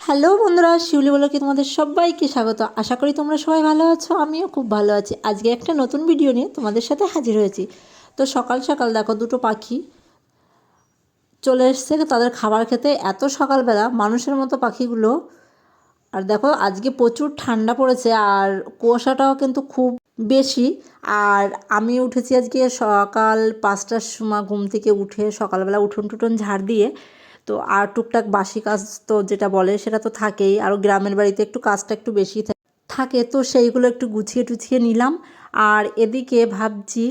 Hello বন্ধুরা, শিউলি বলো কি তোমাদের সবাইকে স্বাগত। আশা করি তোমরা সবাই ভালো আছো, আমিও খুব ভালো আছি। আজকে একটা নতুন ভিডিও নিয়ে তোমাদের সাথে হাজির হয়েছি। তো সকাল সকাল দেখো দুটো পাখি চলে এসছে, তাদের খাবার খেতে। এত সকালবেলা মানুষের মতো পাখিগুলো। আর দেখো, আজকে প্রচুর ঠান্ডা পড়েছে আর কুয়াশাটাও কিন্তু খুব বেশি। আর আমি উঠেছি আজকে সকাল পাঁচটার সময় ঘুম থেকে উঠে সকালবেলা উঠোন টুটন ঝাড় দিয়ে। তো আর টুকটাক বাসি কাজ তো যেটা বলে সেটা তো থাকেই। আরও গ্রামের বাড়িতে একটু কাজটা একটু বেশি থাকে। তো সেইগুলো একটু গুছিয়ে টুছিয়ে নিলাম। আর এদিকে ভাবছি,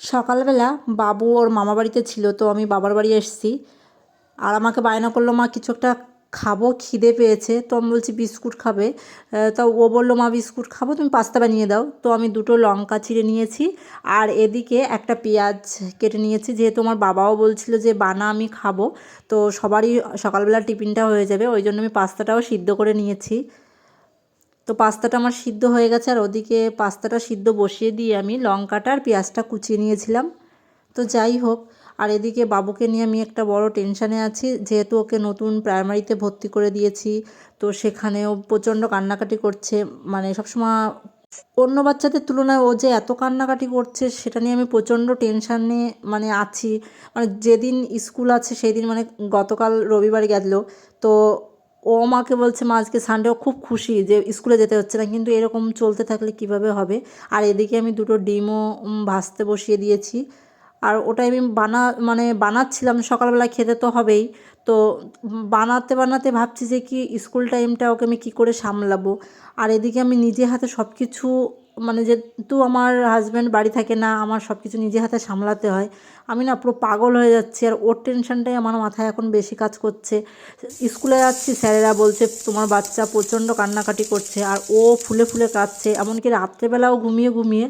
সকালবেলা বাবু ওর মামা বাড়িতে ছিল, তো আমি বাবার বাড়ি এসেছি। আর আমাকে বায়না করল, মা, কিছু একটা খাব, খিদে পেয়েছে, তো আমি বলছি বিস্কুট খাবে। তো ও বলল, মা, বিস্কুট খাব, তুমি পাস্তা বানিয়ে দাও। তো আমি দুটো লঙ্কা ছিঁড়ে নিয়েছি, আর এদিকে একটা পেঁয়াজ কেটে নিয়েছি, যেহেতু আমার বাবাও বলছিল যে বানা আমি খাব। তো সবারই সকালবেলা টিফিনটা হয়ে যাবে, ওই জন্য আমি পাস্তাটাও সিদ্ধ করে নিয়েছি। তো পাস্তাটা আমার সিদ্ধ হয়ে গেছে, আর ওদিকে পাস্তাটা সিদ্ধ বসিয়ে দিয়ে আমি লঙ্কাটা আর পেঁয়াজটা কুচিয়ে নিয়েছিলাম। তো যাই হোক আর এদিকে বাবুকে নিয়ে আমি একটা বড় টেনশানে আছি, যেহেতু ওকে নতুন প্রাইমারিতে ভর্তি করে দিয়েছি, তো সেখানেও প্রচণ্ড কান্নাকাটি করছে। মানে সবসময় অন্য বাচ্চাদের তুলনায় ও যে এত কান্নাকাটি করছে, সেটা নিয়ে আমি প্রচণ্ড টেনশানে মানে আছি। মানে যেদিন স্কুল আছে সেই দিন মানে গতকাল রবিবার গেল, তো ও আমাকে বলছে, মা, আজকে সানডেও খুব খুশি যে স্কুলে যেতে হচ্ছে না, কিন্তু এরকম চলতে থাকলে কীভাবে হবে? আর এদিকে আমি দুটো ডিমও ভাজতে বসিয়ে দিয়েছি। আর ওটাই আমি বানা মানে বানাচ্ছিলাম, সকালবেলা খেতে তো হবেই। তো বানাতে বানাতে ভাবছি যে কি, স্কুল টাইমটা ওকে আমি কী করে সামলাবো? আর এদিকে আমি নিজে হাতে সব কিছু মানে যেহেতু আমার হাজব্যান্ড বাড়ি থাকে না, আমার সব কিছু নিজে হাতে সামলাতে হয়, আমি না পুরো পাগল হয়ে যাচ্ছি। আর ওর টেনশনটাই আমার মাথায় এখন বেশি কাজ করছে। স্কুলে যাচ্ছি, স্যারেরা বলছে, তোমার বাচ্চা প্রচণ্ড কান্নাকাটি করছে। আর ও ফুলে ফুলে কাঁদছে। এমনকি রাত্রেবেলাও ঘুমিয়ে ঘুমিয়ে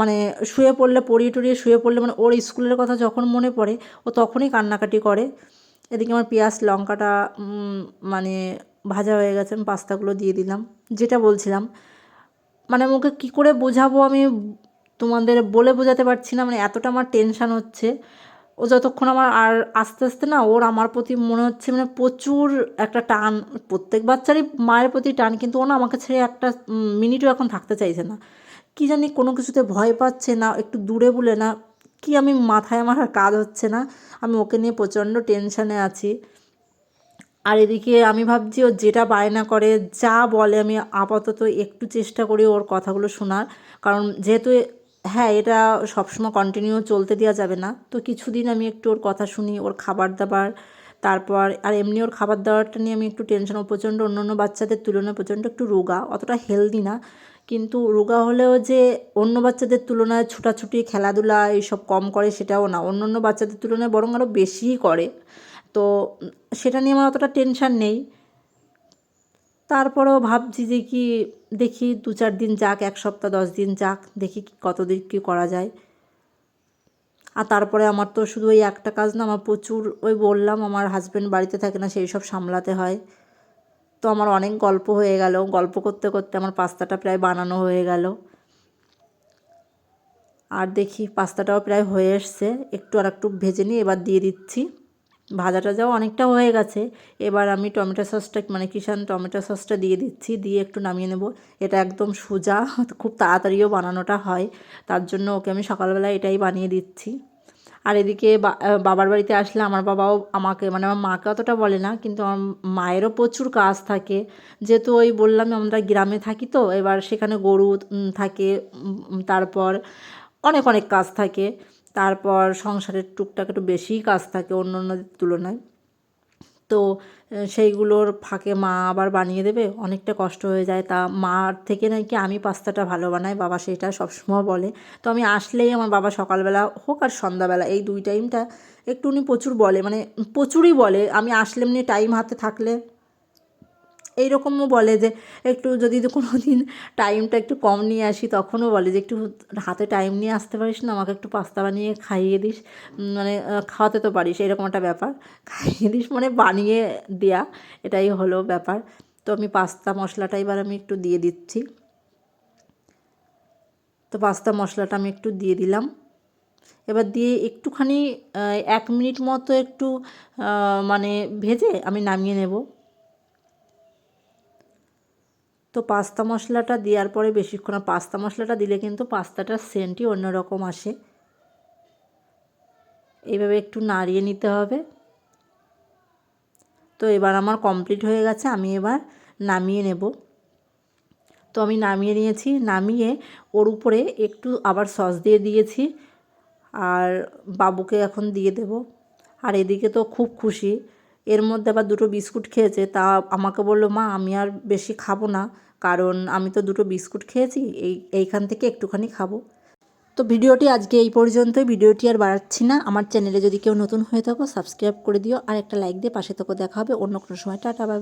মানে শুয়ে পড়লে, পড়িয়ে টড়িয়ে শুয়ে পড়লে মানে ওর স্কুলের কথা যখন মনে পড়ে, ও তখনই কান্নাকাটি করে। এদিকে আমার পেঁয়াজ লঙ্কাটা মানে ভাজা হয়ে গেছে, আমি পাস্তাগুলো দিয়ে দিলাম, যেটা বলছিলাম। মানে মুখে কী করে বোঝাবো আমি তোমাদের বলে বোঝাতে পারছি না মানে এতটা আমার টেনশান হচ্ছে। ও যতক্ষণ আমার, আর আস্তে আস্তে না ওর আমার প্রতি মনে হচ্ছে মানে প্রচুর একটা টান, প্রত্যেক বাচ্চারই মায়ের প্রতি টান, কিন্তু ও না আমাকে ছেড়ে একটা মিনিটও এখন থাকতে চাইছে না। কী জানি কোনো কিছুতে ভয় পাচ্ছে না, একটু দূরে বলে না, কি আমি মাথায় আমার কাজ হচ্ছে না, আমি ওকে নিয়ে প্রচণ্ড টেনশানে আছি। আর এদিকে আমি ভাবছি ও যেটা বায়না করে, যা বলে আমি আপাতত একটু চেষ্টা করি ওর কথাগুলো শোনার। কারণ যেহেতু হ্যাঁ এটা সবসময় কন্টিনিউ চলতে দেওয়া যাবে না। তো কিছুদিন আমি একটু ওর কথা শুনি, ওর খাবার দাবার, তারপর, আর এমনি ওর খাবার দাবারটা নিয়ে আমি একটু টেনশন ও প্রচণ্ড অন্য অন্য বাচ্চাদের তুলনায় প্রচণ্ড একটু রোগা, অতটা হেলদি না। কিন্তু রোগা হলেও যে অন্য বাচ্চাদের তুলনায় ছুটাছুটি, খেলাধুলা, এইসব কম করে সেটাও না। অন্য অন্য বাচ্চাদের তুলনায় বরং আরও বেশিই করে। তো সেটা নিয়ে আমার অতটা টেনশান নেই। তারপরেও ভাবছি যে কি দেখি দু চার দিন যাক, এক সপ্তাহ, দশ দিন যাক, দেখি কত দিন কী করা যায়। আর তারপরে আমার তো শুধু ওই একটা কাজ না, আমার প্রচুর ওই বললাম, আমার হাজব্যান্ড বাড়িতে থাকে না, সেই সব সামলাতে হয়। তো আমার অনেক গল্প হয়ে গেল, গল্প করতে করতে আমার পাস্তাটা প্রায় বানানো হয়ে গেল। আর দেখি পাস্তাটাও প্রায় হয়ে এসছে, একটু আর একটু ভেজে নিয়ে এবার দিয়ে দিচ্ছি। ভাজা টাজাও অনেকটা হয়ে গেছে। এবার আমি টমেটো সসটা মানে কিষান টমেটো সসটা দিয়ে দিচ্ছি, দিয়ে একটু নামিয়ে নেব। এটা একদম সোজা, খুব তাড়াতাড়িও বানানোটা হয়। তার জন্য ওকে আমি সকালবেলা এটাই বানিয়ে দিচ্ছি। আর এদিকে বাবার বাড়িতে আসলে আমার বাবাও আমাকে মানে আমার মাকে অতটা বলে না, কিন্তু আমার মায়েরও প্রচুর কাজ থাকে। যেহেতু ওই বললাম আমরা গ্রামে থাকি তো, এবার সেখানে গরু থাকে তারপর অনেক অনেক কাজ থাকে। তারপর সংসারের টুকটাক একটু বেশিই কাজ থাকে অন্য অন্যদের তুলনায়। তো সেইগুলোর ফাঁকে মা আবার বানিয়ে দেবে, অনেকটা কষ্ট হয়ে যায়। তা মার থেকে নাকি আমি পাস্তাটা ভালো বানাই, বাবা সেটা সবসময় বলে। তো আমি আসলেই আমার বাবা সকালবেলা হোক আর সন্ধ্যাবেলা, এই দুই টাইমটা একটু উনি প্রচুর বলে মানে প্রচুরই বলে। আমি আসলে এমনি টাইম হাতে থাকলে এইরকমও বলে যে একটু যদি কোনো দিন টাইমটা একটু কম নিয়ে আসি, তখনও বলে যে একটু হাতে টাইম নিয়ে আসতে পারিস না, আমাকে একটু পাস্তা বানিয়ে খাইয়ে দিস। মানে খাওয়াতে তো পারিস, এরকম একটা ব্যাপার। খাইয়ে দিস মানে বানিয়ে দেয়া, এটাই হলো ব্যাপার। তো আমি পাস্তা মশলাটা এবার আমি একটু দিয়ে দিচ্ছি। তো পাস্তা মশলাটা আমি একটু দিয়ে দিলাম। এবার দিয়ে একটুখানি এক মিনিট মতো একটু মানে ভেজে আমি নামিয়ে নেব। তো পাস্তা মশলাটা দেওয়ার পরে বেশিক্ষণ পাস্তা মশলাটা দিলে কিন্তু পাস্তাটার সেন্টই অন্যরকম আসে। এইভাবে একটু নাড়িয়ে নিতে হবে। তো এবার আমার কমপ্লিট হয়ে গেছে, আমি এবার নামিয়ে নেব। তো আমি নামিয়ে নিয়েছি, নামিয়ে ওর উপরে একটু আবার সস দিয়ে দিয়েছি আর বাবুকে এখন দিয়ে দেব। আর এদিকে তো খুব খুশি এর মধ্যে আবার দুটো বিস্কুট খেয়েছে। তা আমাকে বলল, মা, আমি আর বেশি খাব না। কারণ আমি তো দুটো বিস্কুট খেয়েছি, এই, এইখান থেকে একটুখানি খাব। তো ভিডিওটি আজকে এই পর্যন্তই। ভিডিওটি আর বাড়াচ্ছি না। আমার চ্যানেলে যদি কেউ নতুন হয়ে থাকো, সাবস্ক্রাইব করে দিও। আর একটা লাইক দিয়ে পাশে থাকো। দেখা হবে অন্য কোনো সময়। Tata, by